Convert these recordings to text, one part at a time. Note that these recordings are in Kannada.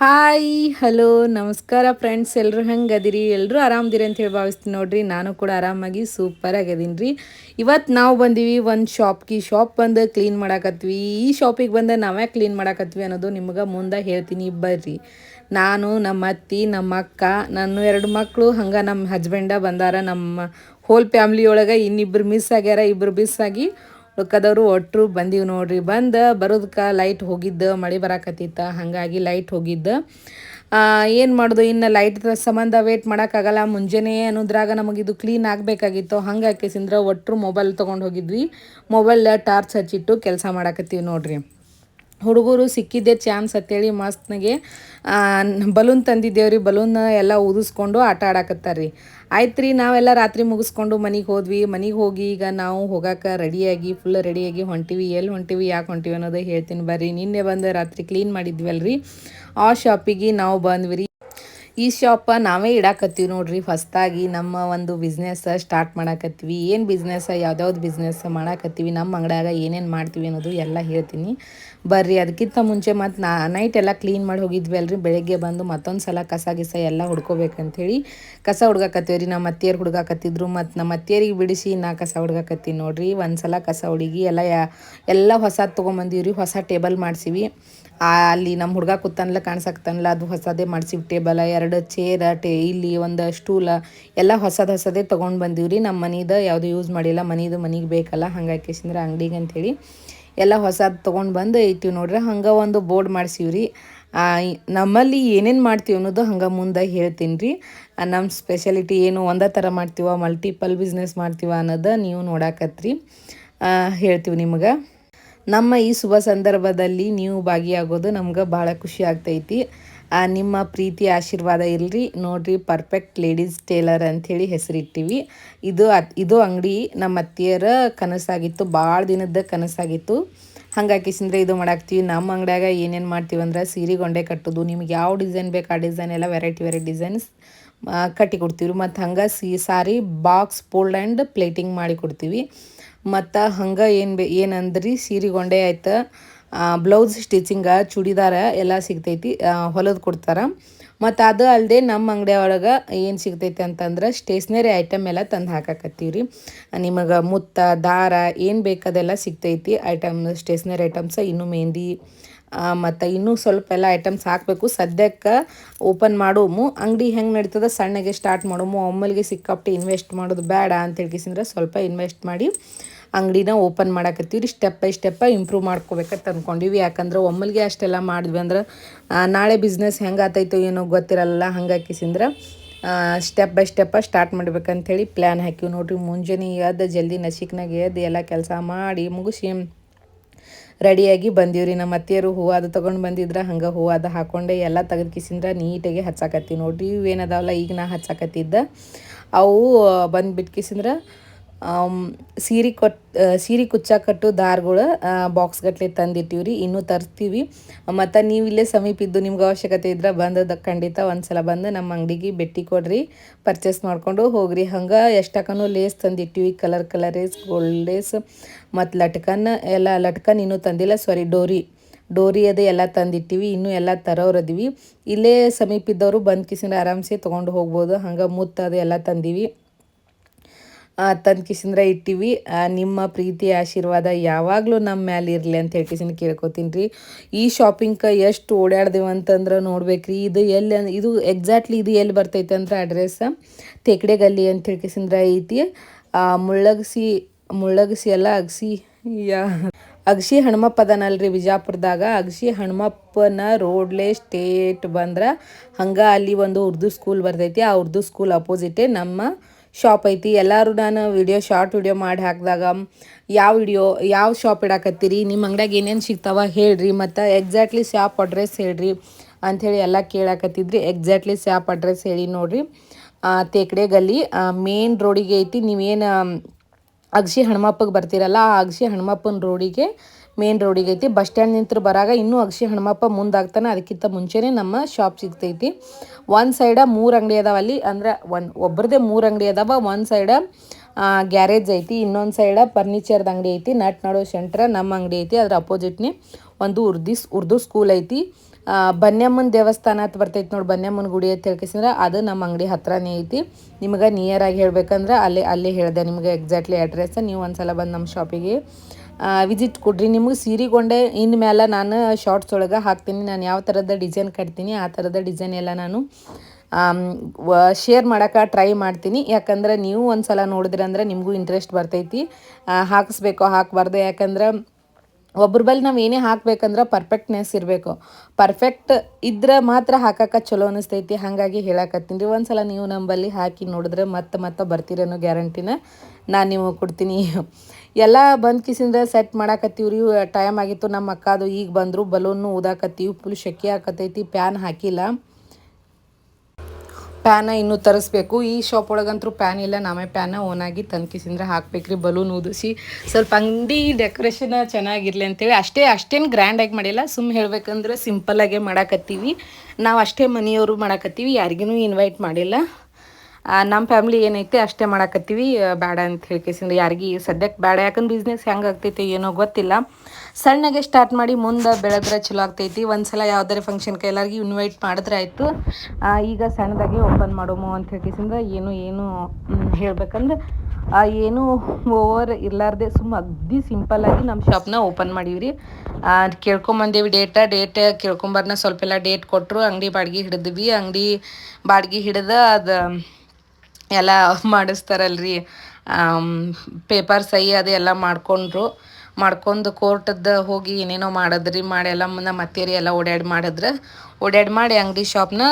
ಹಾಯ್, ಹಲೋ, ನಮಸ್ಕಾರ ಫ್ರೆಂಡ್ಸ್ ಎಲ್ಲರೂ ಹೆಂಗೆ ಅದಿರಿ? ಎಲ್ಲರೂ ಆರಾಮದಿರಿ ಅಂತ ಹೇಳಿ ಭಾವಿಸ್ತೀನಿ ನೋಡ್ರಿ. ನಾನು ಕೂಡ ಆರಾಮಾಗಿ ಸೂಪರ್ ಅದೀನಿ ರೀ ಇವತ್ತು ನಾವು ಬಂದೀವಿ ಒಂದು ಶಾಪ್ಗೆ ಶಾಪ್ ಬಂದು ಕ್ಲೀನ್ ಮಾಡಾಕತ್ವಿ ಈ ಶಾಪಿಗೆ ಬಂದು ನಾವೇ ಕ್ಲೀನ್ ಮಾಡಾಕತ್ವಿ ಅನ್ನೋದು ನಿಮ್ಗೆ ಮುಂದೆ ಹೇಳ್ತೀನಿ ಬರ್ರಿ. ನಾನು, ನಮ್ಮ ಅತ್ತಿ, ನಮ್ಮ ಅಕ್ಕ, ನನ್ನ ಎರಡು ಮಕ್ಕಳು ಹಂಗೆ ನಮ್ಮ ಹಸ್ಬೆಂಡ ಬಂದಾರ. ನಮ್ಮ ಹೋಲ್ ಫ್ಯಾಮ್ಲಿ ಒಳಗೆ ಇನ್ನಿಬ್ಬರು ಮಿಸ್ ಆಗ್ಯಾರ. ಇಬ್ಬರು ಮಿಸ್ ಆಗಿ ಉಳ್ಕದವರು ಒಟ್ಟರು ಬಂದೀವಿ ನೋಡ್ರಿ. ಬಂದು ಬರೋದಕ್ಕೆ ಲೈಟ್ ಹೋಗಿದ್ದು, ಮಳೆ ಬರಾಕತ್ತಿತ್ತ, ಹಾಗಾಗಿ ಲೈಟ್ ಹೋಗಿದ್ದು. ಏನು ಮಾಡೋದು? ಇನ್ನು ಲೈಟ್ ಸಂಬಂಧ ವೇಟ್ ಮಾಡೋಕ್ಕಾಗಲ್ಲ. ಮುಂಜಾನೆ ಅನ್ನೋದ್ರಾಗ ನಮಗಿದು ಕ್ಲೀನ್ ಆಗಬೇಕಾಗಿತ್ತು. ಹಂಗೆ ಹಾಕಿಸಿಂದ್ರೆ ಒಟ್ಟರು ಮೊಬೈಲ್ ತೊಗೊಂಡು ಹೋಗಿದ್ವಿ. ಮೊಬೈಲ್ ಟಾರ್ಚ್ ಹಚ್ಚಿಟ್ಟು ಕೆಲಸ ಮಾಡಾಕತ್ತೀವಿ ನೋಡ್ರಿ. ಹುಡುಗರು ಸಿಕ್ಕಿದ್ದೆ ಚಾನ್ಸ್ ಅಂತೇಳಿ ಮಸ್ತ್ನಾಗೆ ಬಲೂನ್ ತಂದಿದ್ದೇವ್ರಿ, ಬಲೂನ್ ಎಲ್ಲ ಊದಿಸ್ಕೊಂಡು ಆಟ ಆಡಾಕತ್ತಾರ ರೀ ಆಯ್ತು ರೀ ನಾವೆಲ್ಲ ರಾತ್ರಿ ಮುಗಿಸ್ಕೊಂಡು ಮನೆಗೆ ಹೋದ್ವಿ. ಮನೆಗೆ ಹೋಗಿ ಈಗ ನಾವು ಹೋಗಕ್ಕೆ ರೆಡಿಯಾಗಿ ಫುಲ್ ರೆಡಿಯಾಗಿ ಹೊಂಟಿವಿ. ಎಲ್ಲಿ ಹೊಂಟಿವಿ, ಯಾಕೆ ಹೊಂಟಿವಿ ಅನ್ನೋದೇ ಹೇಳ್ತೀನಿ ಬರ್ರಿ. ನಿನ್ನೆ ಬಂದು ರಾತ್ರಿ ಕ್ಲೀನ್ ಮಾಡಿದ್ವಿ ಅಲ್ರಿ ಆ ಶಾಪಿಗೆ ನಾವು ಬಂದ್ವಿ ರೀ. ಈ ಶಾಪ ನಾವೇ ಇಡಾಕತ್ತೀವಿ ನೋಡ್ರಿ ಫಸ್ಟಾಗಿ ನಮ್ಮ ಒಂದು ಬಿಸ್ನೆಸ್ ಸ್ಟಾರ್ಟ್ ಮಾಡಾಕತ್ತೀವಿ. ಏನು ಬಿಸ್ನೆಸ್ ಯಾವ್ದಾವ್ದು ಬಿಸ್ನೆಸ್ ಮಾಡಾಕತ್ತೀವಿ, ನಮ್ಮ ಅಂಗಡಿಯಾಗ ಏನೇನು ಮಾಡ್ತೀವಿ ಅನ್ನೋದು ಎಲ್ಲ ಹೇಳ್ತೀನಿ. ಬರ್ರಿ ಅದಕ್ಕಿಂತ ಮುಂಚೆ ಮತ್ತು ನಾ ನೈಟ್ ಎಲ್ಲ ಕ್ಲೀನ್ ಮಾಡಿ ಹೋಗಿದ್ವಿ ಅಲ್ರಿ. ಬೆಳಗ್ಗೆ ಬಂದು ಮತ್ತೊಂದು ಸಲ ಕಸ ಗಿಸ ಎಲ್ಲ ಹುಡ್ಕೋಬೇಕಂಥೇಳಿ ಕಸ ಹುಡ್ಗಾಕತ್ತೀವಿ ರೀ ನಮ್ಮ ಅತ್ತಿಯರು ಹುಡ್ಗಾಕತ್ತಿದ್ರು. ಮತ್ತು ನಮ್ಮ ಅತ್ತಿಯರಿಗೆ ಬಿಡಿಸಿ ನಾ ಕಸ ಹುಡ್ಗಾಕತ್ತೀನಿ ನೋಡ್ರಿ. ಒಂದು ಸಲ ಕಸ ಹುಡುಗಿ ಎಲ್ಲ ಎಲ್ಲ ಹೊಸ ತೊಗೊಂಬಂದೀವಿ ಹೊಸ ಟೇಬಲ್ ಮಾಡಿಸಿವಿ. ಅಲ್ಲಿ ನಮ್ಮ ಹುಡುಗ ಕೂತನ್ಲ ಕಾಣಿಸಕ್ತಾನಲ್ಲ ಅದು ಹೊಸದೇ ಮಾಡ್ಸಿವಿ ಟೇಬಲ್, ಎರಡು ಚೇರ, ಟೇ, ಇಲ್ಲಿ ಒಂದು ಸ್ಟೂಲ, ಎಲ್ಲ ಹೊಸದು ಹೊಸದೇ ತೊಗೊಂಡು ಬಂದೀವಿ ನಮ್ಮ ಮನಿದು ಯಾವುದು ಯೂಸ್ ಮಾಡಿಲ್ಲ, ಮನಿದು ಮನೆಗೆ ಬೇಕಲ್ಲ, ಹಂಗಾಗಿ ಅಂಗಡಿಗೆ ಅಂಥೇಳಿ ಎಲ್ಲ ಹೊಸದು ತೊಗೊಂಡು ಬಂದು ಇಟ್ಟಿವಿ ನೋಡ್ರಿ. ಹಂಗೆ ಒಂದು ಬೋರ್ಡ್ ಮಾಡ್ಸೀವಿ ರೀ ನಮ್ಮಲ್ಲಿ ಏನೇನು ಮಾಡ್ತೀವಿ ಅನ್ನೋದು ಹಂಗೆ ಮುಂದೆ ಹೇಳ್ತೀನಿ ರೀ ನಮ್ಮ ಸ್ಪೆಷಾಲಿಟಿ ಏನು ಒಂದೇ ಥರ ಮಾಡ್ತೀವ ಮಲ್ಟಿಪಲ್ ಬಿಸ್ನೆಸ್ ಮಾಡ್ತೀವ ಅನ್ನೋದು ನೀವು ನೋಡಾಕತ್ರಿ. ಹೇಳ್ತೀವಿ ನಿಮಗೆ. ನಮ್ಮ ಈ ಶುಭ ಸಂದರ್ಭದಲ್ಲಿ ನೀವು ಭಾಗಿಯಾಗೋದು ನಮ್ಗೆ ಭಾಳ ಖುಷಿ ಆಗ್ತೈತಿ. ನಿಮ್ಮ ಪ್ರೀತಿ ಆಶೀರ್ವಾದ ಇರಲಿ. ನೋಡ್ರಿ ಪರ್ಫೆಕ್ಟ್ ಲೇಡೀಸ್ ಟೇಲರ್ ಅಂಥೇಳಿ ಹೆಸರಿಟ್ಟಿವಿ. ಇದು ಇದು ಅಂಗಡಿ ನಮ್ಮ ಅತ್ತಿಯರ ಕನಸಾಗಿತ್ತು ಭಾಳ ದಿನದ ಕನಸಾಗಿತ್ತು. ಹಂಗಾಕಿಸಿಂದ್ರೆ ಇದು ಮಾಡಾಕ್ತೀವಿ. ನಮ್ಮ ಅಂಗಡಿಯಾಗ ಏನೇನು ಮಾಡ್ತೀವಿ ಅಂದ್ರೆ ಸೀರೆ, ಗೊಂಡೆ ಕಟ್ಟೋದು. ನಿಮ್ಗೆ ಯಾವ ಡಿಸೈನ್ ಬೇಕು ಆ ಡಿಸೈನ್ ಎಲ್ಲ ವೆರೈಟಿ ವೆರೈಟಿ ಡಿಸೈನ್ಸ್ ಕಟ್ಟಿ ಕೊಡ್ತೀವಿ ಮತ್ತು ಹಂಗೆ C, sari box fold and pleating ಮಾಡಿ ಕೊಡ್ತೀವಿ. ಮತ್ತು ಹಂಗೆ ಏನು ಬೇ ಏನಂದ್ರಿ? ಸೀರೆಗೊಂಡೆ ಆಯ್ತು. ಬ್ಲೌಸ್ ಸ್ಟಿಚಿಂಗ ಚೂಡಿದಾರ ಎಲ್ಲ ಸಿಗ್ತೈತಿ. ಹೊಲದು ಕೊಡ್ತಾರೆ. ಮತ್ತು ಅದು ಅಲ್ಲದೆ ನಮ್ಮ ಅಂಗಡಿ ಒಳಗೆ ಏನು ಸಿಗ್ತೈತಿ ಅಂತಂದ್ರೆ ಸ್ಟೇಷ್ನರಿ ಐಟಮ್ ಎಲ್ಲ ತಂದು ಹಾಕಾಕತ್ತೀವಿ ರೀ ನಿಮಗೆ ಮುತ್ತ, ದಾರ ಏನು ಬೇಕದೆಲ್ಲ ಸಿಗ್ತೈತಿ. ಐಟಮ್ ಸ್ಟೇಷ್ನರಿ ಐಟಮ್ಸ್ ಇನ್ನೂ ಮೆಹಂದಿ ಮತ್ತು ಇನ್ನೂ ಸ್ವಲ್ಪ ಎಲ್ಲ ಐಟಮ್ಸ್ ಹಾಕಬೇಕು. ಸದ್ಯಕ್ಕೆ ಓಪನ್ ಮಾಡೋಮು. ಅಂಗಡಿ ಹೆಂಗೆ ನಡೀತದ ಸಣ್ಣಗೆ ಸ್ಟಾರ್ಟ್ ಮಾಡೋಮು. ಒಮ್ಮಲ್ಗೆ ಸಿಕ್ಕಾಪಟ್ಟೆ ಇನ್ವೆಸ್ಟ್ ಮಾಡೋದು ಬೇಡ ಅಂತ ಹೇಳ್ಕಿಸಿಂದ್ರೆ ಸ್ವಲ್ಪ ಇನ್ವೆಸ್ಟ್ ಮಾಡಿ ಅಂಗಡಿನ ಓಪನ್ ಮಾಡಾಕತ್ತೀವಿ ರೀ ಸ್ಟೆಪ್ ಬೈ ಸ್ಟೆಪ್ಪ ಇಂಪ್ರೂವ್ ಮಾಡ್ಕೋಬೇಕಂತ ಅಂದ್ಕೊಂಡಿವಿ ಯಾಕಂದ್ರೆ ಒಮ್ಮಲ್ಗೆ ಅಷ್ಟೆಲ್ಲ ಮಾಡಿದ್ವಿ ಅಂದ್ರೆ ನಾಳೆ ಬಿಸ್ನೆಸ್ ಹೆಂಗೆ ಆತೈತೋ ಏನೋ ಗೊತ್ತಿರಲ್ಲ. ಹಂಗಾಕಿಸಿಂದ್ರೆ ಸ್ಟೆಪ್ ಬೈ ಸ್ಟೆಪ್ಪ ಸ್ಟಾರ್ಟ್ ಮಾಡ್ಬೇಕಂಥೇಳಿ ಪ್ಲ್ಯಾನ್ ಹಾಕಿವಿ. ನೋಡ್ರಿ, ಮುಂಜಾನೆ ಎದ್ದು, ಜಲ್ದಿ ನಸಿಕ್ನಾಗ ಎದ್ದು ಎಲ್ಲ ಕೆಲಸ ಮಾಡಿ ಮುಗಿಸಿ ರೆಡಿಯಾಗಿ ಬಂದೀವ್ರಿ. ನಮ್ಮ ಅತ್ತೆಯರು ಹೂವು ಅದು ತೊಗೊಂಡು ಬಂದಿದ್ರೆ, ಹಂಗೆ ಹೂವು ಅದು ಹಾಕೊಂಡೆ ಎಲ್ಲ ತೆಗೆದು ಕಿಸಿಂದ್ರೆ ನೀಟಾಗಿ ಹಚ್ಚಾಕತ್ತಿ ನೋಡ್ರಿ ಇವೇನದಾವಲ್ಲ ಈಗ ನಾ ಹಚ್ಚಾಕತ್ತಿದ್ದ. ಅವು ಬಂದು ಕಿಸಿಂದ್ರೆ ಸೀರೆ ಕೊಟ್ಟು ಸೀರೆ ಕುಚ್ಚಾಕಟ್ಟು ದಾರಗಳು ಬಾಕ್ಸ್ ಗಟ್ಲೆ ತಂದಿಟ್ಟಿವಿ ರೀ ಇನ್ನೂ ತರ್ತೀವಿ ಮತ್ತು ನೀವು ಇಲ್ಲೇ ಸಮೀಪ ಇದ್ದು ನಿಮ್ಗೆ ಅವಶ್ಯಕತೆ ಇದ್ರೆ ಬಂದದ ಖಂಡಿತ ಒಂದು ಸಲ ಬಂದು ನಮ್ಮ ಅಂಗಡಿಗೆ ಭೇಟಿ ಕೊಡ್ರಿ. ಪರ್ಚೇಸ್ ಮಾಡಿಕೊಂಡು ಹೋಗ್ರಿ. ಹಂಗೆ ಎಷ್ಟಕ್ಕೂ ಲೇಸ್ ತಂದಿಟ್ಟಿವಿ. ಕಲರ್ ಕಲರೇಸ್, ಗೋಲ್ಡ್ ಲೇಸ್, ಮತ್ತು ಲಟ್ಕನ್, ಎಲ್ಲ ಲಟ್ಕನ್ ಇನ್ನೂ ತಂದಿಲ್ಲ. ಸಾರಿ, ಡೋರಿ. ಡೋರಿ ಅದು ಎಲ್ಲ ತಂದಿಟ್ಟಿವಿ. ಇನ್ನೂ ಎಲ್ಲ ತರೋರದಿವಿ ಇಲ್ಲೇ ಸಮೀಪ ಇದ್ದವರು ಬಂದು ಕಿಸಿನ ಆರಾಮ್ಸೆ ತೊಗೊಂಡು ಹೋಗ್ಬೋದು. ಹಂಗೆ ಮುತ್ತು ಅದು ಎಲ್ಲ ತಂದೀವಿ. ತಂದು ಕಿಸಿಂದ್ರೆ ಇಟ್ಟಿವಿ. ನಿಮ್ಮ ಪ್ರೀತಿ, ಆಶೀರ್ವಾದ ಯಾವಾಗಲೂ ನಮ್ಮ ಮ್ಯಾಲೆ ಇರಲಿ ಅಂತ ಹೇಳ್ಕಿಸಿನ ಕೇಳ್ಕೊತೀನಿ ರೀ ಈ ಶಾಪಿಂಗ್ಗೆ ಎಷ್ಟು ಓಡಾಡ್ದೇವು ಅಂತಂದ್ರೆ ನೋಡ್ಬೇಕ್ರಿ. ಇದು ಎಲ್ಲಿ ಇದು ಎಕ್ಸಾಕ್ಟ್ಲಿ ಇದು ಎಲ್ಲಿ ಬರ್ತೈತೆ ಅಂದ್ರೆ ಅಡ್ರೆಸ್ ತೆಕಡೆ ಗಲ್ಲಿ ಅಂತ ಹೇಳ್ಕಿಸಿಂದ್ರೆ ಐತಿ. ಮುಳ್ಳಗಸಿ ಮುಳ್ಳಗಸಿ ಎಲ್ಲ ಅಗಸಿ, ಯಾ, ಅಗಸಿ ಹನುಮಪ್ಪ ಅದನಲ್ರಿ ಬಿಜಾಪುರದಾಗ ಅಗಸಿ ಹನುಮಪ್ಪನ ರೋಡ್ಲೆ ಸ್ಟೇಟ್ ಬಂದ್ರೆ ಹಂಗೆ ಅಲ್ಲಿ ಒಂದು ಉರ್ದು ಸ್ಕೂಲ್ ಬರ್ತೈತಿ. ಆ ಉರ್ದು ಸ್ಕೂಲ್ ಅಪೋಸಿಟೇ ನಮ್ಮ ಶಾಪ್ ಐತಿ. ಎಲ್ಲರೂ ನಾನು ವಿಡಿಯೋ ಶಾರ್ಟ್ ವಿಡಿಯೋ ಮಾಡಿ ಹಾಕಿದಾಗ, ಯಾವ ವಿಡಿಯೋ ಯಾವ ಶಾಪ್ ಇಡಾಕತ್ತೀರಿ? ನಿಮ್ಮ ಅಂಗಡಿಯಾಗ ಏನೇನು ಸಿಗ್ತಾವ ಹೇಳ್ರಿ. ಮತ್ತು ಎಕ್ಸಾಕ್ಟ್ಲಿ ಶಾಪ್ ಅಡ್ರೆಸ್ ಹೇಳ್ರಿ. ಅಂಥೇಳಿ ಎಲ್ಲ ಕೇಳಾಕತ್ತಿದ್ರಿ. ಎಕ್ಸಾಕ್ಟ್ಲಿ ಶಾಪ್ ಅಡ್ರೆಸ್ ಹೇಳಿ ನೋಡಿರಿ. ತೇಕಡೆ ಗಲ್ಲಿ ಮೇನ್ ರೋಡಿಗೆ ಐತಿ. ನೀವೇನು ಅಗ್ಸಿ ಹನುಮಪ್ಪಗೆ ಬರ್ತೀರಲ್ಲ, ಆ ಅಗ್ಸಿ ಹನುಮಪ್ಪನ ರೋಡಿಗೆ ಮೇನ್ ರೋಡಿಗೆ ಐತಿ ಬಸ್ ಸ್ಟ್ಯಾಂಡ್ ನಿಂತ್ರು ಬರಾಗ ಇನ್ನೂ ಅಗಸಿ ಹನುಮಪ್ಪ ಮುಂದಾಗ್ತಾನೆ. ಅದಕ್ಕಿಂತ ಮುಂಚೆನೇ ನಮ್ಮ ಶಾಪ್ ಸಿಗ್ತೈತಿ. ಒಂದು ಸೈಡ ಮೂರು ಅಂಗಡಿ ಅದಾವ ಅಲ್ಲಿ. ಅಂದ್ರೆ ಒನ್ ಒಬ್ಬರದೇ ಮೂರು ಅಂಗಡಿ ಅದಾವ. ಒಂದು ಸೈಡ ಗ್ಯಾರೇಜ್ ಐತಿ. ಇನ್ನೊಂದು ಸೈಡ ಫರ್ನಿಚರ್ದು ಅಂಗಡಿ ಐತಿ. ನಟ್ ನಡೋ ಸೆಂಟ್ರ ನಮ್ಮ ಅಂಗಡಿ ಐತಿ. ಅದ್ರ ಅಪೋಸಿಟ್ನೇ ಒಂದು ಉರ್ದಿ, ಉರ್ದು ಸ್ಕೂಲ್ ಐತಿ. ಬನ್ಯಮ್ಮನ ದೇವಸ್ಥಾನ ಅಂತ ಬರ್ತೈತಿ ನೋಡಿ. ಬನ್ಯಮ್ಮನ ಗುಡಿ ಅಂತ ಹೇಳ್ಕೇಸಿಂದ್ರೆ ಅದು ನಮ್ಮ ಅಂಗಡಿ ಹತ್ರನೇ ಐತಿ. ನಿಮಗೆ ನಿಯರ್ ಆಗಿ ಹೇಳ್ಬೇಕಂದ್ರೆ ಅಲ್ಲೇ ಅಲ್ಲೇ ಹೇಳಿದೆ ನಿಮಗೆ ಎಕ್ಸಾಕ್ಟ್ಲಿ ಅಡ್ರೆಸ್ ನೀವು ಒಂದ್ಸಲ ಬಂದು ನಮ್ಮ ಶಾಪಿಗೆ ವಿಸಿಟ್ ಕೊಡ್ರಿ. ನಿಮಗೆ ಸೀರೆಗೊಂಡೆ ಇನ್ನು ಮೇಲೆ ನಾನು ಶಾರ್ಟ್ಸ್ ಒಳಗೆ ಹಾಕ್ತೀನಿ. ನಾನು ಯಾವ ಥರದ ಡಿಸೈನ್ ಕಟ್ತೀನಿ, ಆ ಥರದ ಡಿಸೈನ್ ಎಲ್ಲ ನಾನು ಶೇರ್ ಮಾಡೋಕೆ ಟ್ರೈ ಮಾಡ್ತೀನಿ. ಯಾಕಂದ್ರೆ ನೀವು ಒಂದು ಸಲ ನೋಡಿದ್ರಂದ್ರೆ ನಿಮಗೂ ಇಂಟ್ರೆಸ್ಟ್ ಬರ್ತೈತಿ. ಹಾಕಿಸ್ಬೇಕು, ಹಾಕಬಾರ್ದು. ಯಾಕಂದ್ರೆ ಒಬ್ರ ಬಳಿ ನಾವು ಏನೇ ಹಾಕ್ಬೇಕಂದ್ರೆ ಪರ್ಫೆಕ್ಟ್ನೆಸ್ ಇರಬೇಕು. ಪರ್ಫೆಕ್ಟ್ ಇದ್ರೆ ಮಾತ್ರ ಹಾಕಕ್ಕೆ ಚಲೋ ಅನಿಸ್ತೈತಿ, ಹಾಗಾಗಿ ಹೇಳಕತ್ತೀನಿ. ರೀ, ಒಂದ್ಸಲ ನೀವು ನಂಬಲ್ಲಿ ಹಾಕಿ ನೋಡಿದ್ರೆ ಮತ್ತೆ ಮತ್ತೆ ಬರ್ತೀರನ್ನೋ ಗ್ಯಾರಂಟಿನ ನಾನು ನಿಮಗೆ ಕೊಡ್ತೀನಿ. ಎಲ್ಲ ಬಂದ್ ಕಿಸಿಂದ ಸೆಟ್ ಮಾಡಾಕತ್ತೀವಿ ರೀ ಟೈಮ್ ಆಗಿತ್ತು ನಮ್ಮ ಅಕ್ಕದು, ಈಗ ಬಂದರು ಬಲೂನು ಊದಾಕತ್ತೀವಿ ಫುಲ್ ಶೆಕೆ ಹಾಕತೈತಿ ಪ್ಯಾನ್ ಹಾಕಿಲ್ಲ. ಪ್ಯಾನ ಇನ್ನೂ ತರಿಸ್ಬೇಕು. ಈ ಶಾಪ್ ಒಳಗಂತೂ ಪ್ಯಾನ್ ಇಲ್ಲ. ನಾವೇ ಪ್ಯಾನ ಓನಾಗಿ ತನ್ಕಿಸಿಂದ್ರೆ ಹಾಕ್ಬೇಕ್ರಿ. ಬಲೂನ್ ಊದಿಸಿ ಸ್ವಲ್ಪ ಅಂಗಡಿ ಡೆಕೋರೇಷನ್ ಚೆನ್ನಾಗಿರಲಿ ಅಂತೇಳಿ. ಅಷ್ಟೇ, ಅಷ್ಟೇನು ಗ್ರ್ಯಾಂಡಾಗಿ ಮಾಡಿಲ್ಲ. ಸುಮ್ಮನೆ ಹೇಳ್ಬೇಕಂದ್ರೆ ಸಿಂಪಲ್ಲಾಗೆ ಮಾಡಾಕತ್ತೀವಿ. ನಾವು ಅಷ್ಟೇ ಮನೆಯವರು ಮಾಡಾಕತ್ತೀವಿ. ಯಾರಿಗೂ ಇನ್ವೈಟ್ ಮಾಡಿಲ್ಲ. ನಮ್ಮ ಫ್ಯಾಮ್ಲಿ ಏನೈತೆ ಅಷ್ಟೇ ಮಾಡಾಕತ್ತೀವಿ. ಬೇಡ ಅಂತ ಹೇಳ್ಕೇಸಿಂದ್ರೆ ಯಾರಿಗೆ ಸದ್ಯಕ್ಕೆ ಬೇಡ ಯಾಕಂದ್ರೆ ಬಿಸ್ನೆಸ್ ಹೆಂಗೆ ಆಗ್ತೈತೆ ಏನೋ ಗೊತ್ತಿಲ್ಲ. ಸಣ್ಣಗೆ ಸ್ಟಾರ್ಟ್ ಮಾಡಿ ಮುಂದೆ ಬೆಳೆದ್ರೆ ಚಲೋ ಆಗ್ತೈತಿ. ಒಂದ್ಸಲ ಯಾವ್ದಾರ ಫಂಕ್ಷನ್ಗೆ ಎಲ್ಲರಿಗೂ ಇನ್ವೈಟ್ ಮಾಡಿದ್ರೆ ಆಯಿತು. ಈಗ ಸಣ್ಣದಾಗಿ ಓಪನ್ ಮಾಡೋಮು ಅಂತ ಹೇಳ್ಕಿಸಿಂದ ಏನು ಏನು ಹೇಳ್ಬೇಕಂದ್ರೆ ಏನು ಓವರ್ ಇರ್ಲಾರ್ದೆ ಸುಮ್ಮ ಅಗ್ದಿ ಸಿಂಪಲ್ಲಾಗಿ ನಮ್ಮ ಶಾಪ್ನ ಓಪನ್ ಮಾಡೀವಿ ಕೇಳ್ಕೊಂಬಂದೇವಿ ಡೇಟ ಡೇಟ್ ಕೇಳ್ಕೊಂಬರ್ನ ಸ್ವಲ್ಪ ಎಲ್ಲ ಡೇಟ್ ಕೊಟ್ಟರು ಅಂಗಡಿ ಬಾಡಿಗೆ ಹಿಡಿದ್ವಿ. ಅಂಗಡಿ ಬಾಡಿಗೆ ಹಿಡಿದ ಅದು, ಎಲ್ಲ ಮಾಡಿಸ್ತಾರಲ್ರಿ. ಪೇಪರ್ ಸಹಿ ಅದೆಲ್ಲ ಮಾಡ್ಕೊಂಡ್ರು. ಮಾಡ್ಕೊಂಡು ಕೋರ್ಟದ್ದು ಹೋಗಿ ಏನೇನೋ ಮಾಡಿದ್ರಿ ಮಾಡಿ ಎಲ್ಲ ನಮ್ಮ ಅತ್ತೇರಿ ಎಲ್ಲ ಓಡಾಡಿ ಮಾಡಿದ್ರೆ, ಓಡಾಡಿ ಮಾಡಿ ಅಂಗಡಿ ಶಾಪ್ನ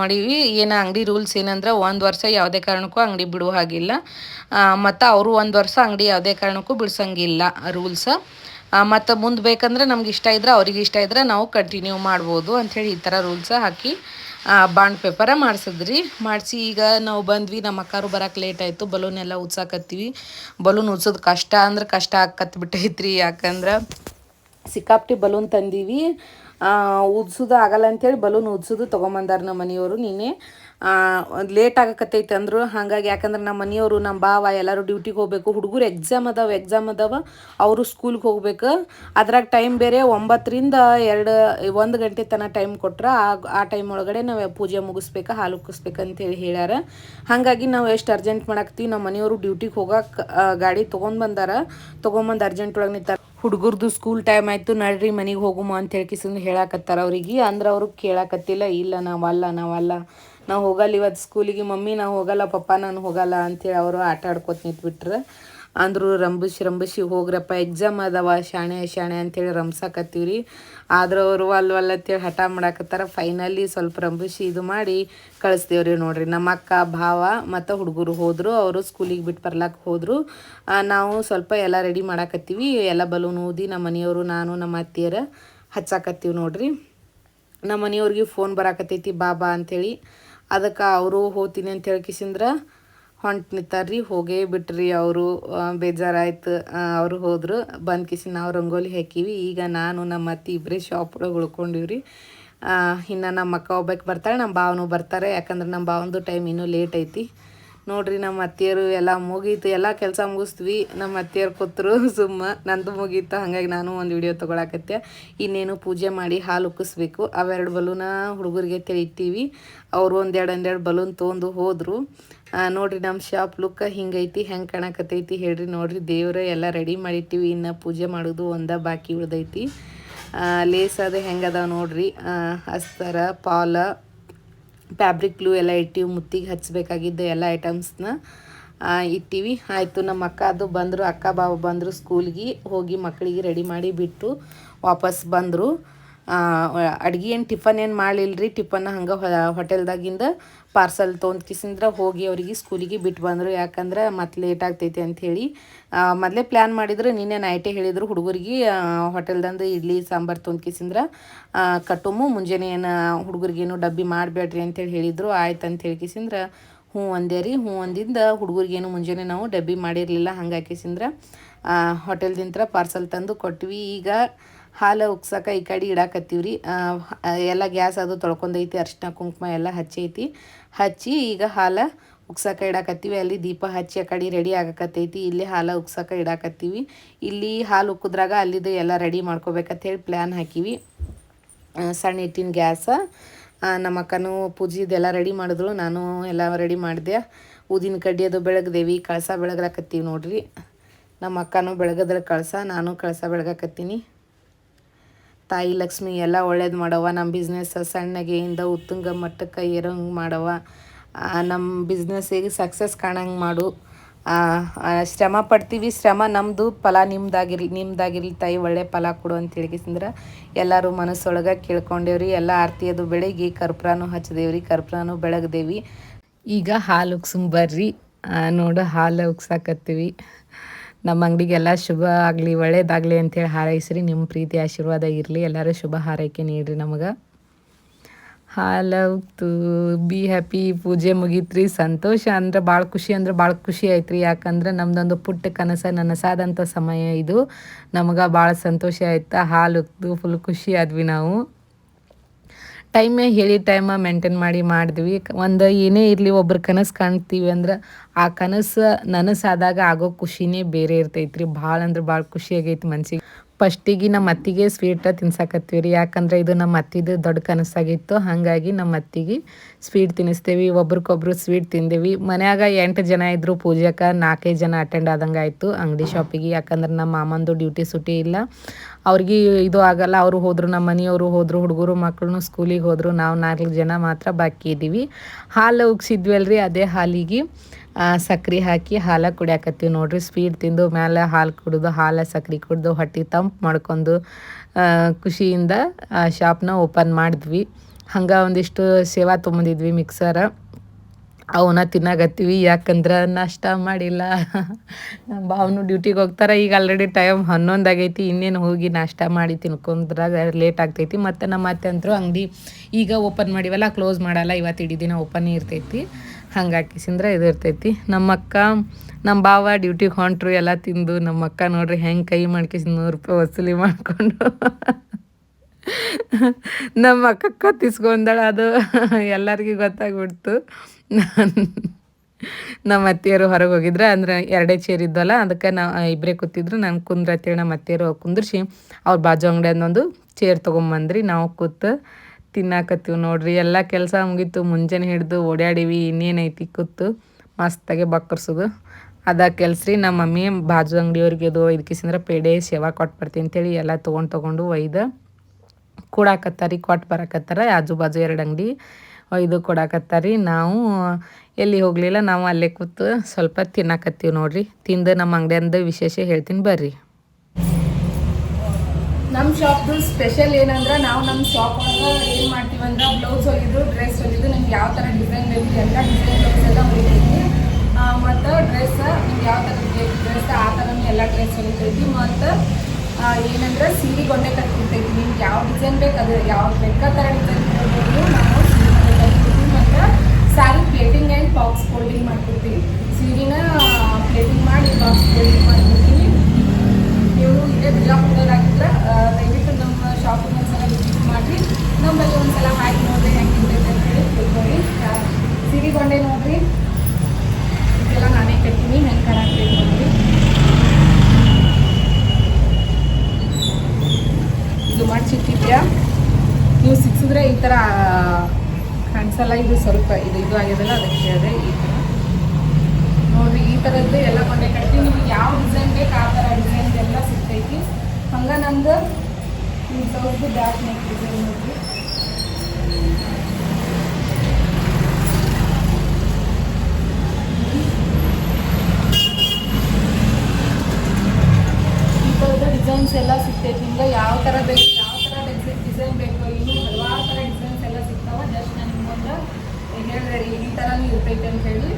ಮಾಡೀವಿ. ಏನು ಅಂಗಡಿ ರೂಲ್ಸ್ ಏನಂದ್ರೆ ಒಂದು ವರ್ಷ ಯಾವುದೇ ಕಾರಣಕ್ಕೂ ಅಂಗಡಿ ಬಿಡುವ ಹಾಗಿಲ್ಲ. ಮತ್ತು ಅವರು ಒಂದು ವರ್ಷ ಅಂಗಡಿ ಯಾವುದೇ ಕಾರಣಕ್ಕೂ ಬಿಡ್ಸಂಗಿಲ್ಲ ರೂಲ್ಸ್. ಮತ್ತು ಮುಂದೆ ಬೇಕಂದ್ರೆ ನಮ್ಗೆ ಇಷ್ಟ ಇದ್ರೆ ಅವ್ರಿಗೆ ಇಷ್ಟ ಇದ್ರೆ ನಾವು ಕಂಟಿನ್ಯೂ ಮಾಡ್ಬೋದು ಅಂಥೇಳಿ ಈ ಥರ ರೂಲ್ಸ್ ಹಾಕಿ ಬಾಂಡ್ ಪೇಪರ ಮಾಡಿಸಿದ್ರಿ. ಮಾಡಿಸಿ ಈಗ ನಾವು ಬಂದ್ವಿ, ನಮ್ಮ ಅಕ್ಕಾರು ಬರಕ್ಕೆ ಲೇಟ್ ಆಯಿತು ಬಲೂನ್ ಎಲ್ಲ ಉತ್ಸಾಕತ್ತೀವಿ ಬಲೂನ್ ಉತ್ಸೋದು ಕಷ್ಟ ಅಂದ್ರೆ ಕಷ್ಟ ಆಕತ್ ಬಿಟ್ಟೈತ್ರಿ, ಯಾಕಂದ್ರೆ ಸಿಕ್ಕಾಪಟ್ಟಿ ಬಲೂನ್ ತಂದೀವಿ. ಉದ್ಸೋದು ಆಗಲ್ಲ ಅಂತೇಳಿ ಬಲೂನ್ ಉದ್ಸೋದು ತೊಗೊಂಬಂದಾರ ನಮ್ಮ ಮನೆಯವರು, ನೀನೆ. ಲೇಟ್ ಆಗಕತ್ತೈತೆ ಅಂದರು. ಹಾಗಾಗಿ ಯಾಕಂದ್ರೆ ನಮ್ಮ ಮನೆಯವರು ನಮ್ಮ ಬಾವ ಎಲ್ಲರೂ ಡ್ಯೂಟಿಗೆ ಹೋಗಬೇಕು. ಹುಡುಗರು ಎಕ್ಸಾಮ್ ಅದಾವ ಎಕ್ಸಾಮ್ ಅದಾವ. ಅವರು ಸ್ಕೂಲ್ಗೆ ಹೋಗ್ಬೇಕು. ಅದ್ರಾಗ ಟೈಮ್ ಬೇರೆ ಒಂಬತ್ತರಿಂದ ಎರಡು, ಒಂದು ಗಂಟೆ ತನಕ ಟೈಮ್ ಕೊಟ್ರೆ ಆ ಆ ಟೈಮ್ ಒಳಗಡೆ ನಾವು ಪೂಜೆ ಮುಗಿಸ್ಬೇಕು, ಹಾಲು ಅಂತೇಳಿ ಹೇಳ್ಯಾರ. ಹಾಗಾಗಿ ನಾವು ಎಷ್ಟು ಅರ್ಜೆಂಟ್ ಮಾಡಾಕ್ತೀವಿ ನಮ್ಮ ಮನೆಯವರು ಡ್ಯೂಟಿಗೆ ಹೋಗಕ್ಕೆ ಗಾಡಿ ತೊಗೊಂಡು ಬಂದಾರ. ತೊಗೊಂಬಂದು ಅರ್ಜೆಂಟ್ ಒಳಗೆ ನಿಂತಾರ. ಹುಡುಗರ್ದು ಸ್ಕೂಲ್ ಟೈಮ್ ಆಯಿತು, ನಡ್ರಿ ಮನೆಗೆ ಹೋಗುಮ ಅಂತ ಹೇಳ್ಕಿಸಿಂದು ಹೇಳಾಕತ್ತಾರ ಅವ್ರಿಗೆ. ಅಂದ್ರೆ ಅವರು ಕೇಳಾಕತ್ತಿಲ್ಲ, ಇಲ್ಲ ನಾವಲ್ಲ ನಾವಲ್ಲ ನಾವು ಹೋಗಲ್ಲ, ಇವತ್ತು ಸ್ಕೂಲಿಗೆ ಮಮ್ಮಿ, ನಾವು ಹೋಗಲ್ಲ, ಪಪ್ಪ ನಾನು ಹೋಗಲ್ಲ ಅಂತೇಳಿ ಅವರು ಆಟ ಆಡ್ಕೊತ ನಿಂತ್ಬಿಟ್ರೆ. ಅಂದರು ರಂಬಿಸಿ ರಂಬಿಸಿ ಹೋಗ್ರಪ್ಪ ಎಕ್ಸಾಮ್ ಅದಾವ, ಶಾಣೆ ಶಾಣೆ ಅಂತೇಳಿ ರಂಬ್ಸಾಕತ್ತೀವಿ ಆದ್ರೆ ಅವರು ಅಲ್ವಲ್ಲ ಅಂತೇಳಿ ಹಠ ಮಾಡಾಕತ್ತಾರ. ಫೈನಲಿ ಸ್ವಲ್ಪ ರಂಬಿಸಿ ಇದು ಮಾಡಿ ಕಳಿಸ್ತೇವ್ರಿ ನೋಡ್ರಿ. ನಮ್ಮ ಅಕ್ಕ, ಭಾವ ಮತ್ತು ಹುಡುಗರು ಹೋದರು, ಅವರು ಸ್ಕೂಲಿಗೆ ಬಿಟ್ಟು ಬರ್ಲಾಕ್ಕೆ ಹೋದರು. ನಾವು ಸ್ವಲ್ಪ ಎಲ್ಲ ರೆಡಿ ಮಾಡಾಕತ್ತೀವಿ. ಎಲ್ಲ ಬಲೂನ್ ಊದಿ ನಮ್ಮ ಮನೆಯವರು, ನಾನು, ನಮ್ಮ ಅತ್ತಿಯರ ಹಚ್ಚಾಕತ್ತೀವಿ ನೋಡ್ರಿ. ನಮ್ಮ ಮನೆಯವ್ರಿಗೆ ಫೋನ್ ಬರಾಕತ್ತೈತಿ ಬಾಬಾ ಅಂಥೇಳಿ ಅದಕ್ಕೆ ಅವರು ಹೋಗ್ತೀನಿ ಅಂತ ಹೇಳ್ಕಿಸಿಂದ್ರ ಹೊಂಟು ರೀ ಹೋಗೇ ಬಿಟ್ರಿ ಅವರು. ಬೇಜಾರಾಯ್ತು. ಅವರು ಹೋದರು. ಬಂದು ಕಿಸಿ ನಾವು ರಂಗೋಲಿ ಹಾಕೀವಿ. ಈಗ ನಾನು ನಮ್ಮ ಅತ್ತಿ ಇಬ್ಬರೇ ಶಾಪ್ ಒಳಗೆ ಉಳ್ಕೊಂಡಿವ್ರಿ. ಇನ್ನು ನಮ್ಮ ಅಕ್ಕ ಒಬ್ಬಕ್ಕೆ ಬರ್ತಾಳೆ, ನಮ್ಮ ಭಾವನು ಬರ್ತಾರೆ. ಯಾಕಂದ್ರೆ ನಮ್ಮ ಭಾವಂದು ಟೈಮ್ ಇನ್ನೂ ಲೇಟ್ ಐತಿ. ನೋಡ್ರಿ ನಮ್ಮ ಅತ್ತಿಯರು ಎಲ್ಲ ಮುಗೀತು, ಎಲ್ಲ ಕೆಲಸ ಮುಗಿಸ್ತೀವಿ ನಮ್ಮ ಅತ್ತಿಯರು ಕೂತರು, ಸುಮ್ಮ ನಂದು ಮುಗೀತು. ಹಾಗಾಗಿ ನಾನು ಒಂದು ವಿಡಿಯೋ ತೊಗೊಳಕತ್ತೆ ಇನ್ನೇನು ಪೂಜೆ ಮಾಡಿ ಹಾಲು ಉಕ್ಕಿಸ್ಬೇಕು. ಅವೆರಡು ಬಲೂನ ಹುಡುಗರಿಗೆ ತೆಳಿತೀವಿ. ಅವರು ಒಂದೆರಡು ಒಂದೆರಡು ಬಲೂನ್ ತೊಗೊಂಡು ಹೋದರು. ನೋಡ್ರಿ ನಮ್ಮ ಶಾಪ್ ಲುಕ್ ಹಿಂಗೈತಿ, ಹೆಂಗೆ ಕಾಣಕತ್ತೈತಿ ಹೇಳ್ರಿ ನೋಡ್ರಿ. ದೇವ್ರ ಎಲ್ಲ ರೆಡಿ ಮಾಡಿಟ್ಟಿವಿ. ಇನ್ನು ಪೂಜೆ ಮಾಡೋದು ಒಂದ, ಬಾಕಿ ಉಳ್ದೈತಿ. ಲೇಸ್ ಅದು ಹೆಂಗದ ನೋಡ್ರಿ. ಅಸ್ತರ, ಪಾಲ ಫ್ಯಾಬ್ರಿಕ್ ಗ್ಲೂ ಎಲ್ಲ ಇಟ್ಟಿವಿ ಮುತ್ತಿಗೆ ಹಚ್ಚಬೇಕಾಗಿದ್ದ ಎಲ್ಲ ಐಟಮ್ಸ್ನ ಇಟ್ಟಿವಿ. ಆಯಿತು, ನಮ್ಮ ಅಕ್ಕ ಅದು ಬಂದರು, ಅಕ್ಕ, ಬಾವ ಬಂದರು ಸ್ಕೂಲ್ಗೆ ಹೋಗಿ ಮಕ್ಕಳಿಗೆ ರೆಡಿ ಮಾಡಿ ಬಿಟ್ಟು ವಾಪಸ್ ಬಂದರು. ಅಡ್ಗೆ ಏನು ಟಿಫನ್ ಏನು ಮಾಡಲಿಲ್ರಿ? ಟಿಫನ್ ಹಂಗೆ ಹೋಟೆಲ್ದಾಗಿಂದ ಪಾರ್ಸಲ್ ತೊಂದ್ಕಿಸಿಂದ್ರ ಹೋಗಿ ಅವರಿಗೆ ಸ್ಕೂಲಿಗೆ ಬಿಟ್ಟು ಬಂದರು. ಯಾಕಂದ್ರೆ ಮತ್ತೆ ಲೇಟ್ ಆಗ್ತೈತಿ ಅಂಥೇಳಿ ಮೊದಲೇ ಪ್ಲ್ಯಾನ್ ಮಾಡಿದ್ರು ನಿನ್ನೆ ನೈಟೇ ಹೇಳಿದರು ಹುಡುಗರಿಗೆ ಹೋಟೆಲ್ದಂದು ಇಡ್ಲಿ, ಸಾಂಬಾರು ತೊಗೊಂಡ್ ಕಿಸಿಂದ್ರ ಕಟ್ಟುಮು, ಮುಂಜಾನೆ ಏನು ಹುಡುಗರಿಗೇನು ಡಬ್ಬಿ ಮಾಡಬೇಡ್ರಿ ಅಂತೇಳಿ ಹೇಳಿದರು. ಆಯ್ತು ಅಂತ ಹೇಳಿ ಕಿಸಿಂದ್ರ, ಹ್ಞೂ ಅಂದೇ ರೀ. ಹ್ಞೂ ಅಂದಿಂದ ಹುಡುಗರಿಗೇನು ಮುಂಜಾನೆ ನಾವು ಡಬ್ಬಿ ಮಾಡಿರಲಿಲ್ಲ. ಹಂಗೆ ಹಾಕಿಸಿಂದ್ರೆ ಹೋಟೆಲ್ದಿಂತ್ರ ಪಾರ್ಸಲ್ ತಂದು ಕೊಟ್ವಿ. ಈಗ ಹಾಲು ಉಕ್ಸಕ್ಕೆ ಈ ಕಡೆ ಇಡಾಕತ್ತೀವ್ರಿ. ಎಲ್ಲ ಗ್ಯಾಸ್ ಅದು ತೊಳ್ಕೊಂಡೈತಿ ಅರ್ಶಿನ ಕುಂಕುಮ ಎಲ್ಲ ಹಚ್ಚೈತಿ. ಹಚ್ಚಿ ಈಗ ಹಾಲು ಉಕ್ಸಕ್ಕೆ ಇಡಾಕತ್ತೀವಿ. ಅಲ್ಲಿ ದೀಪ ಹಚ್ಚಿ ಆ ಕಡೆ ರೆಡಿ ಆಗಕತ್ತೈತಿ. ಇಲ್ಲಿ ಹಾಲು ಉಕ್ಸಕ್ಕೆ ಇಡಾಕತ್ತೀವಿ. ಇಲ್ಲಿ ಹಾಲು ಉಕ್ಕಿದ್ರಾಗ ಅಲ್ಲಿದು ಎಲ್ಲ ರೆಡಿ ಮಾಡ್ಕೋಬೇಕಂತ ಹೇಳಿ ಪ್ಲ್ಯಾನ್ ಹಾಕೀವಿ ಸಣ್ಣ ಇಟ್ಟಿನ ಗ್ಯಾಸ ನಮ್ಮ ಅಕ್ಕನೂ ಪೂಜೆದೆಲ್ಲ ರೆಡಿ ಮಾಡಿದ್ರು. ನಾನು ಎಲ್ಲ ರೆಡಿ ಮಾಡಿದೆ. ಊದಿನ ಕಡ್ಡಿ ಅದು ಬೆಳಗ್ದೇವಿ. ಕಳಸ ಬೆಳಗ್ಲಾಕತ್ತೀವಿ ನೋಡ್ರಿ. ನಮ್ಮ ಅಕ್ಕನೂ ಬೆಳಗದ್ರ ಕಳಸ, ನಾನು ಕಳಸ ಬೆಳಗಾಕತ್ತೀನಿ. ತಾಯಿ ಲಕ್ಷ್ಮಿ ಎಲ್ಲ ಒಳ್ಳೇದು ಮಾಡವ ನಮ್ಮ ಬಿಸ್ನೆಸ್ ಸಣ್ಣಗೆಯಿಂದ ಉತ್ತುಂಗ ಮಟ್ಟಕ್ಕೆ ಏರೋಂಗೆ ಮಾಡವ ನಮ್ಮ ಬಿಸ್ನೆಸ್ಸಿಗೆ ಸಕ್ಸಸ್ ಕಾಣಂಗೆ ಮಾಡು. ಶ್ರಮ ಪಡ್ತೀವಿ. ಶ್ರಮ ನಮ್ಮದು ಫಲ ನಿಮ್ಮದಾಗಿರ್ಲಿ ನಿಮ್ಮದಾಗಿರ್ಲಿ ತಾಯಿ ಒಳ್ಳೆ ಫಲ ಕೊಡು ಅಂತ ಹೇಳಿಕಿಸಿಂದ್ರೆ ಎಲ್ಲರೂ ಮನಸ್ಸೊಳಗೆ ಕೇಳ್ಕೊಂಡೇವ್ರಿ. ಎಲ್ಲ ಆರತಿ ಅದು ಬೆಳಗ್ಗೆ ಕರ್ಪೂರನೂ ಹಚ್ಚಿದೇವ್ರಿ, ಕರ್ಪೂರನೂ ಬೆಳಗ್ದೇವಿ. ಈಗ ಹಾಲು ಉಗ್ಸಂಬರ್ರಿ ನೋಡು ಹಾಲು ಉಗ್ಸಾಕತ್ತೀವಿ. ನಮ್ಮ ಅಂಗಡಿಗೆಲ್ಲ ಶುಭ ಆಗಲಿ, ಒಳ್ಳೇದಾಗಲಿ ಅಂತೇಳಿ ಹಾರೈಸ್ರಿ. ನಿಮ್ಮ ಪ್ರೀತಿ, ಆಶೀರ್ವಾದ ಇರಲಿ. ಎಲ್ಲರೂ ಶುಭ ಹಾರೈಕೆ ನೀಡ್ರಿ ನಮಗೆ. ಹಾಲು ತು, ಬಿ ಹ್ಯಾಪಿ. ಪೂಜೆ ಮುಗೀತ್ರಿ. ಸಂತೋಷ ಅಂದ್ರೆ ಭಾಳ ಖುಷಿ ಅಂದ್ರೆ ಭಾಳ ಖುಷಿ ಐತ್ರಿ. ಯಾಕಂದ್ರೆ ನಮ್ದೊಂದು ಪುಟ್ಟ ಕನಸ ನನಸಾದಂಥ ಸಮಯ ಇದು. ನಮಗೆ ಭಾಳ ಸಂತೋಷ ಆಯ್ತಾ. ಹಾಲು ಫುಲ್ ಖುಷಿ ಆದ್ವಿ ನಾವು. ಟೈಮೇ ಹೇಳಿದ ಟೈಮ ಮೇಂಟೈನ್ ಮಾಡಿ ಮಾಡಿದ್ವಿ. ಒಂದು ಏನೇ ಇರಲಿ ಒಬ್ರು ಕನಸು ಕಾಣ್ತೀವಿ ಅಂದ್ರೆ ಆ ಕನಸು ನನಸಾದಾಗ ಆಗೋ ಖುಷಿನೇ ಬೇರೆ ಇರ್ತೈತ್ರಿ. ಭಾಳ ಅಂದ್ರೆ ಭಾಳ ಖುಷಿಯಾಗೈತಿ ಮನ್ಸಿಗೆ. ಫಸ್ಟಿಗೆ ನಮ್ಮ ಅತ್ತಿಗೆ ಸ್ವೀಟ ತಿನ್ಸಕತ್ತೀವಿ ರೀ ಯಾಕಂದ್ರೆ ಇದು ನಮ್ಮ ಅತ್ತಿದು ದೊಡ್ಡ ಕನಸಾಗಿತ್ತು. ಹಾಗಾಗಿ ನಮ್ಮ ಅತ್ತಿಗೆ ಸ್ವೀಟ್ ತಿನ್ನಿಸ್ತೇವಿ. ಒಬ್ರಿಗೊಬ್ರು ಸ್ವೀಟ್ ತಿಂದೇವಿ. ಮನ್ಯಾಗ ಎಂಟು ಜನ ಇದ್ದರು ಪೂಜೆಗೆ ನಾಲ್ಕೈದು ಜನ ಅಟೆಂಡ್ ಆದಂಗೆ ಆಯಿತು ಅಂಗಡಿ ಶಾಪಿಗೆ ಯಾಕಂದ್ರೆ ನಮ್ಮ ಮಾಮಂದು ಡ್ಯೂಟಿ ಸುಟಿ ಇಲ್ಲ. ಅವ್ರಿಗೆ ಇದು ಆಗಲ್ಲ. ಅವರು ಹೋದರು, ನಮ್ಮ ಮನೆಯವರು ಹೋದ್ರು, ಹುಡುಗರು ಮಕ್ಕಳು ಸ್ಕೂಲಿಗೆ ಹೋದ್ರು. ನಾವು ನಾಲ್ಕು ಜನ ಮಾತ್ರ ಬಾಕಿ ಇದ್ದೀವಿ ಹಾಲು ಉಗ್ಸಿದ್ವಲ್ರಿ ಅದೇ ಹಾಲಿಗೆ. ಸಕ್ರೆ ಹಾಕಿ ಹಾಲು ಕುಡಿಯಾಕತ್ತೀವಿ ನೋಡ್ರಿ. ಸ್ವೀಟ್ ತಿಂದು ಮ್ಯಾಲೆ ಹಾಲು ಕುಡಿದು ಹಾಲು ಸಕ್ರೆ ಕುಡಿದು ಹೊಟ್ಟೆ ತಂಪು ಮಾಡ್ಕೊಂಡು ಆ, ಖುಷಿಯಿಂದ ಶಾಪ್ನ ಓಪನ್ ಮಾಡಿದ್ವಿ. ಹಂಗೆ ಒಂದಿಷ್ಟು ಸೇವಾ ತೊಗೊಂಡಿದ್ವಿ ಮಿಕ್ಸರ ಅವನ್ನ ತಿನ್ನಾಗತ್ತೀವಿ ಯಾಕಂದ್ರೆ ನಾಷ್ಟ ಮಾಡಿಲ್ಲ. ನಮ್ಮ ಭಾವನು ಡ್ಯೂಟಿಗೆ ಹೋಗ್ತಾರೆ. ಈಗ ಆಲ್ರೆಡಿ ಟೈಮ್ ಹನ್ನೊಂದು ಆಗೈತಿ. ಇನ್ನೇನು ಹೋಗಿ ನಾಷ್ಟ ಮಾಡಿ ತಿನ್ಕೊಂಡ್ರಾಗ ಲೇಟ್ ಆಗ್ತೈತಿ. ಮತ್ತು ನಮ್ಮ ಅತ್ತೆ ಅಂತರೂ ಅಂಗಡಿ ಈಗ ಓಪನ್ ಮಾಡಿವಲ್ಲ ಕ್ಲೋಸ್ ಮಾಡಲ್ಲ. ಇವತ್ತು ಇಡೀ ದಿನ ಓಪನ್ ಇರ್ತೈತಿ. ಹಂಗಾಕಿಸಿಂದ್ರೆ ಇದು ಇರ್ತೈತಿ. ನಮ್ಮ ಅಕ್ಕ ನಮ್ಮ ಬಾವ ಡ್ಯೂಟಿಗೆ ಹೊಂಟ್ರು, ಎಲ್ಲ ತಿಂದು ನಮ್ಮ ಅಕ್ಕ ನೋಡ್ರಿ ಹೆಂಗೆ ಕೈ ಮಾಡ್ಕೇಸಿ ನೂರು ರೂಪಾಯಿ ವಸೂಲಿ ಮಾಡಿಕೊಂಡು. ನಮ್ಮ ಅಕ್ಕ ಕತ್ತಿಸ್ಕೊಂಡಳ ಅದು, ಎಲ್ಲರಿಗೂ ಗೊತ್ತಾಗ್ಬಿಡ್ತು. ನಮ್ಮ ಅತ್ತೆಯರು ಹೊರಗೆ ಹೋಗಿದ್ರೆ ಅಂದ್ರೆ ಎರಡೇ ಚೇರ್ ಇದ್ದಲ್ಲ, ಅದಕ್ಕೆ ನಾ ಇಬ್ಬರೇ ಕೂತಿದ್ರು. ನಾನು ಕುಂದ್ರ ಅಂತೇಳಿ ನಮ್ಮ ಅತ್ತೆಯರು ಕುಂದ್ರಿಸಿ, ಅವ್ರ ಬಾಜು ಅಂಗಡಿ ಒಂದು ಚೇರ್ ತೊಗೊಂಬಂದ್ರಿ, ನಾವು ಕೂತು ತಿನ್ನಾಕತ್ತೀವಿ ನೋಡ್ರಿ. ಎಲ್ಲ ಕೆಲಸ ಮುಗೀತು, ಮುಂಜಾನೆ ಹಿಡಿದು ಓಡಾಡೀವಿ ಇನ್ನೇನೈತಿ ಕೂತು ಮಸ್ತಾಗೆ ಬಕ್ಕರ್ಸೋದು. ಅದ ಕೆಲಸ ರೀ ನಮ್ಮ ಮಮ್ಮಿ ಬಾಜು ಅಂಗಡಿಯವ್ರಿಗೆ ಅದು ಇದಕ್ಕಿಸಂದ್ರೆ ಪೇಡೆ ಸೇವಾ ಕೊಟ್ಟು ಬರ್ತೀನಿ ಅಂತೇಳಿ ಎಲ್ಲ ತೊಗೊಂಡು ತೊಗೊಂಡು ಒಯ್ದು ಕೊಡಾಕತ್ತಾರಿ ಕೊಟ್ಟು ಬರಾಕತ್ತಾರ. ಆಜು ಬಾಜು ಎರಡು ಅಂಗಡಿ ಒಯ್ದು ಕೊಡಾಕತ್ತಾರಿ. ನಾವು ಎಲ್ಲಿ ಹೋಗಲಿಲ್ಲ, ನಾವು ಅಲ್ಲೇ ಕೂತು ಸ್ವಲ್ಪ ತಿನ್ನಾಕತ್ತೀವಿ ನೋಡ್ರಿ. ತಿಂದು ನಮ್ಮ ಅಂಗಡಿಯಿಂದ ವಿಶೇಷ ಹೇಳ್ತೀನಿ ಬರ್ರಿ. ನಮ್ಮ ಶಾಪ್ದು ಸ್ಪೆಷಲ್ ಏನಂದ್ರೆ ನಾವು ನಮ್ಮ ಶಾಪ್ ಏನು ಮಾಡ್ತೀವಂದ್ರೆ ಬ್ಲೌಸ್ ಹೊಲಿದು, ಡ್ರೆಸ್ ಹೊಲಿದು ನಿಮ್ಗೆ ಯಾವ ಥರ ಡಿಸೈನ್ ಬೇಕು, ಎಲ್ಲ ಡಿಸೈನ್ ಬ್ಲೌಸ್ ಎಲ್ಲ ಹೊಲಿತೈತಿ. ಮತ್ತು ಡ್ರೆಸ್, ನಿಮ್ಗೆ ಯಾವ ಥರ ಬೇಕು, ಡ್ರೆಸ್ ಆ ಥರನೂ ಎಲ್ಲ ಡ್ರೆಸ್ ಹೊಲಿತೈತಿ. ಮತ್ತು ಏನಂದ್ರೆ ಸೀರೆ ಗೊಂಡೆ ಕಟ್ಬಿಡ್ತೈತಿ. ನಿಮ್ಗೆ ಯಾವ ಡಿಸೈನ್ ಬೇಕು, ಅದು ಯಾವ ಬೇಕಾ ಥರ ಡಿಸೈನ್ ಕೊಡ್ಬೋದು ನಾವು ಸೀರೆ ಕಟ್ಬಿಡ್ತೀವಿ. ಮತ್ತು sari pleating and box folding ಮಾಡ್ಕೊಡ್ತೀವಿ. ಸೀರೆನ ಪ್ಲೇಟಿಂಗ್ ಮಾಡಿ ಬಾಕ್ಸ್ ಫೋಲ್ಡಿಂಗ್ ಮಾಡ್ಕೊಡ್ತೀವಿ. ನೀವು ಇದೇ ಬಿಜಾಪುರದಾಗಿದ್ರೆ ದಯವಿಟ್ಟು ನಮ್ಮ ಶಾಪಿಂಗ್ ಒಂದ್ಸಲ ವಿಸಿಟ್ ಮಾಡಿರಿ ನಮ್ಮಲ್ಲಿ ಒಂದ್ಸಲ ಹಾಕಿ ನೋಡ್ರಿ ಹೆಂಗಿರ್ತೈತೆ ಅಂತೇಳಿ ತಿಳ್ಕೊಳ್ಳಿ. ಸಿರಿಗೊಂಡೆ ನೋಡ್ರಿ. ಇದೆಲ್ಲ ನಾನೇ ಕಟ್ತೀನಿ, ಹೆಂಗೆ ಕಾಣಾಕ್ತೈತೆ ನೋಡ್ರಿ ಇದು ಮಾಡಿಸಿಟ್ಟಿದ್ಯಾ? ನೀವು ಸಿಕ್ಸಿದ್ರೆ ಈ ಥರ ಕಾಣಿಸಲ್ಲ, ಇದು ಸ್ವಲ್ಪ ಇದು ಇದು ಆಗಿದೆಲ್ಲ ಅದಕ್ಕೆ ಹೇಳಿದೆ ಈ ಥರದ್ದು ಎಲ್ಲ ಕೊಂಡೆ ಕಟ್ಟಿ ನಿಮ್ಗೆ ಯಾವ ಡಿಸೈನ್ ಬೇಕು ಆ ಥರ ಡಿಸೈನ್ ಎಲ್ಲ ಸಿಗ್ತೈತಿ. ಹಂಗೆ ನಮ್ದು ನಿಮ್ಮ ಸೌದು ಬ್ಯಾಕ್ ಡಿಸೈನ್ ನೋಡ್ರಿ. ಈ ಡಿಸೈನ್ಸ್ ಎಲ್ಲ ಸಿಗ್ತೈತಿ. ನಿಮ್ಗೆ ಯಾವ ಥರ ಬೇಕು, ಯಾವ ಥರ ಡಿಸೈನ್ ಬೇಕು, ಇನ್ನು ಹಲವಾರು ಥರ ಡಿಸೈನ್ಸ್ ಎಲ್ಲ ಸಿಗ್ತಾವ. ಜಸ್ಟ್ ನಾನು ನಿಮ್ಗೊಂದು ರೀ, ಈ ಥರನೂ ಇರ್ತೈತೆ ಅಂತ ಹೇಳಿ.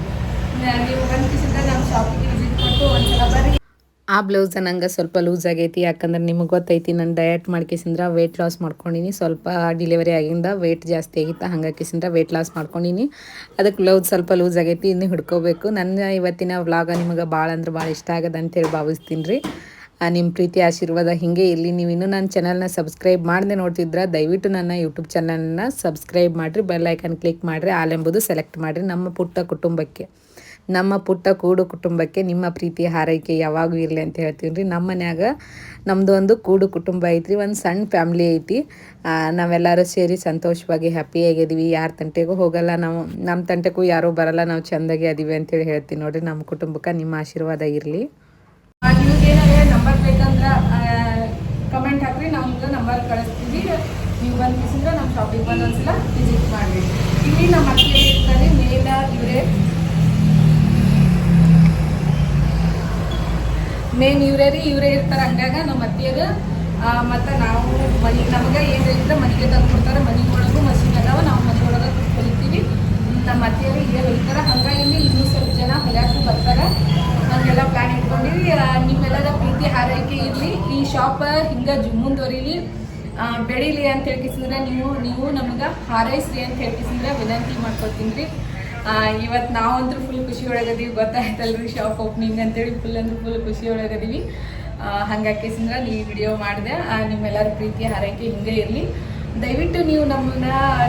ಆ ಬ್ಲೌಸ್ ನಂಗೆ ಸ್ವಲ್ಪ ಲೂಸ್ ಆಗೈತಿ, ಯಾಕಂದ್ರೆ ನಿಮಗೆ ಗೊತ್ತೈತಿ ನಾನು ಡಯಟ್ ಮಾಡ್ಕೇಸಿಂದ್ರೆ ವೆಯ್ಟ್ ಲಾಸ್ ಮಾಡ್ಕೊಂಡಿನಿ. ಸ್ವಲ್ಪ ಡಿಲಿವರಿ ಆಗಿಂದ ವೆಯ್ಟ್ ಜಾಸ್ತಿ ಆಗಿತ್ತು, ಹಂಗಾಕಿಸಿಂದ್ರ ವೆಯ್ಟ್ ಲಾಸ್ ಮಾಡ್ಕೊಂಡಿನಿ. ಅದಕ್ಕೆ ಬ್ಲೌಸ್ ಸ್ವಲ್ಪ ಲೂಸ್ ಆಗೈತಿ, ಇನ್ನು ಹಿಡ್ಕೋಬೇಕು. ನನ್ನ ಇವತ್ತಿನ ವ್ಲಾಗ ನಿಮಗೆ ಭಾಳ ಅಂದ್ರೆ ಭಾಳ ಇಷ್ಟ ಆಗದ ಅಂತೇಳಿ ಭಾವಿಸ್ತೀನಿ ರೀ ನಿಮ್ಮ ಪ್ರೀತಿ, ಆಶೀರ್ವಾದ ಹಿಂಗೆ ಇಲ್ಲಿ ನೀವು ಇನ್ನೂ ನನ್ನ ಚಾನಲ್ನ ಸಬ್ಸ್ಕ್ರೈಬ್ ಮಾಡದೆ ನೋಡ್ತಿದ್ರೆ, ದಯವಿಟ್ಟು ನನ್ನ ಯೂಟ್ಯೂಬ್ ಚಾನಲ್ನ ಸಬ್ಸ್ಕ್ರೈಬ್ ಮಾಡಿರಿ ಬೆಲ್ಲೈಕನ್ ಕ್ಲಿಕ್ ಮಾಡಿರಿ, ಆಲ್ ಎಂಬುದು ಸೆಲೆಕ್ಟ್ ಮಾಡಿರಿ ನಮ್ಮ ಪುಟ್ಟ ಕುಟುಂಬಕ್ಕೆ. ನಮ್ಮ ಪುಟ್ಟ ಕೂಡು ಕುಟುಂಬಕ್ಕೆ ನಿಮ್ಮ ಪ್ರೀತಿ ಹಾರೈಕೆ ಯಾವಾಗೂ ಇರಲಿ ಅಂತ ಹೇಳ್ತೀನಿ ರೀ. ನಮ್ಮ ಮನ್ಯಾಗ ನಮ್ಮದು ಒಂದು ಕೂಡು ಕುಟುಂಬ ಐತ್ರಿ, ಒಂದು ಸಣ್ಣ ಫ್ಯಾಮ್ಲಿ ಐತಿ. ನಾವೆಲ್ಲರೂ ಸೇರಿ ಸಂತೋಷವಾಗಿ ಹ್ಯಾಪಿ ಆಗಿದೀವಿ. ಯಾರ ತಂಟೆಗೂ ಹೋಗಲ್ಲ ನಾವು ನಮ್ಮ ತಂಟೆಗೂ ಯಾರೂ ಬರಲ್ಲ. ನಾವು ಚೆಂದಾಗಿ ಅದೀವಿ ಅಂತೇಳಿ ಹೇಳ್ತೀನಿ ನೋಡಿರಿ. ನಮ್ಮ ಕುಟುಂಬಕ್ಕೆ ನಿಮ್ಮ ಆಶೀರ್ವಾದ ಇರಲಿ. ನಂಬರ್ ನಾವು ನಮ್ಮ ಶಾಪಿಂಗ್ ಬಂದು ಒಂದ್ಸಲ ವಿಸಿಟ್ ಮಾಡಿರಿ. ಇಲ್ಲಿ ನಮ್ಮ ಅತ್ತೆ ಇರ್ತಾರೆ ಮೇಲ ಇವರೇ ಮೇನ್ ಇವರೇ ರೀ, ಇವರೇ ಇರ್ತಾರೆ ಹಂಗಾಗ ನಮ್ಮ ಅತ್ತಿಯಾಗ ಮತ್ತು ನಾವು ಮನೆ, ನಮಗೆ ಏನು ಇದ್ರೆ ಮನೆಗೆ ತಂದು ಕೊಡ್ತಾರೆ ಮನೆ ಒಳಗೂ ಮಷಿನ್ ಅದಾವ, ನಾವು ಮನೆ ಒಳಗೆ ಹೊಲಿತೀವಿ ನಮ್ಮ ಅತ್ತಿಯರು ಇಲ್ಲೇ ಹೊಲಿತಾರೆ ಹಂಗಾಗಿ ಇನ್ನೂ ಸ್ವಲ್ಪ ಜನ ಹೊಲಿಯಾಕು ಬರ್ತಾರೆ. ಹಂಗೆಲ್ಲ ಪ್ಲ್ಯಾನ್ ಇಟ್ಕೊಂಡಿರಿ ನಿಮ್ಮೆಲ್ಲರ ಪ್ರೀತಿ ಹಾರೈಕೆ ಇರಲಿ. ಈ ಶಾಪ್ ಹಿಂಗೆ ಮುಂದುವರಿಲಿ. ಬೆಳೀಲಿ ಅಂತ ಹೇಳ್ಕಿಸಿದ್ರೆ ನೀವು ನೀವು ನಮ್ಗೆ ಹಾರೈಸ್ರಿ ಅಂತ ಹೇಳ್ಕಿಸಿದ್ರೆ ವಿನಂತಿ ಮಾಡ್ಕೊತೀನಿ ರೀ. ಇವತ್ತು ನಾವಂತೂ ಫುಲ್ ಖುಷಿ ಒಳಗದೀವಿ ಗೊತ್ತಾಯ್ತಲ್ರಿ ಶಾಪ್ ಓಪನಿಂಗ್ ಅಂತೇಳಿ ಫುಲ್ ಅಂದ್ರೆ ಫುಲ್ ಖುಷಿ ಒಳಗದೀವಿ ಹಂಗಾಗಿ ಸಿಂದ್ರ ಈ ವಿಡಿಯೋ ಮಾಡಿದೆ. ನಿಮ್ಮೆಲ್ಲರ ಪ್ರೀತಿ, ಹಾರೈಕೆ ಹಿಂಗೆ ಇರಲಿ. ದಯವಿಟ್ಟು ನೀವು ನಮ್ಮನ್ನ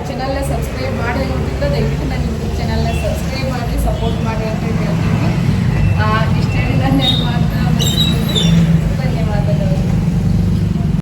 ಚಾನಲ್ನ ಸಬ್ಸ್ಕ್ರೈಬ್ ಮಾಡಿ ಅಂತಿದ್ರೆ ದಯವಿಟ್ಟು ನನ್ನ ಯೂಟ್ಯೂಬ್ ಚಾನಲ್ನ ಸಬ್ಸ್ಕ್ರೈಬ್ ಮಾಡಿ ಸಪೋರ್ಟ್ ಮಾಡಿ ಅಂತ ಹೇಳ್ತೀನಿ. ಇಷ್ಟೇ ನಾನು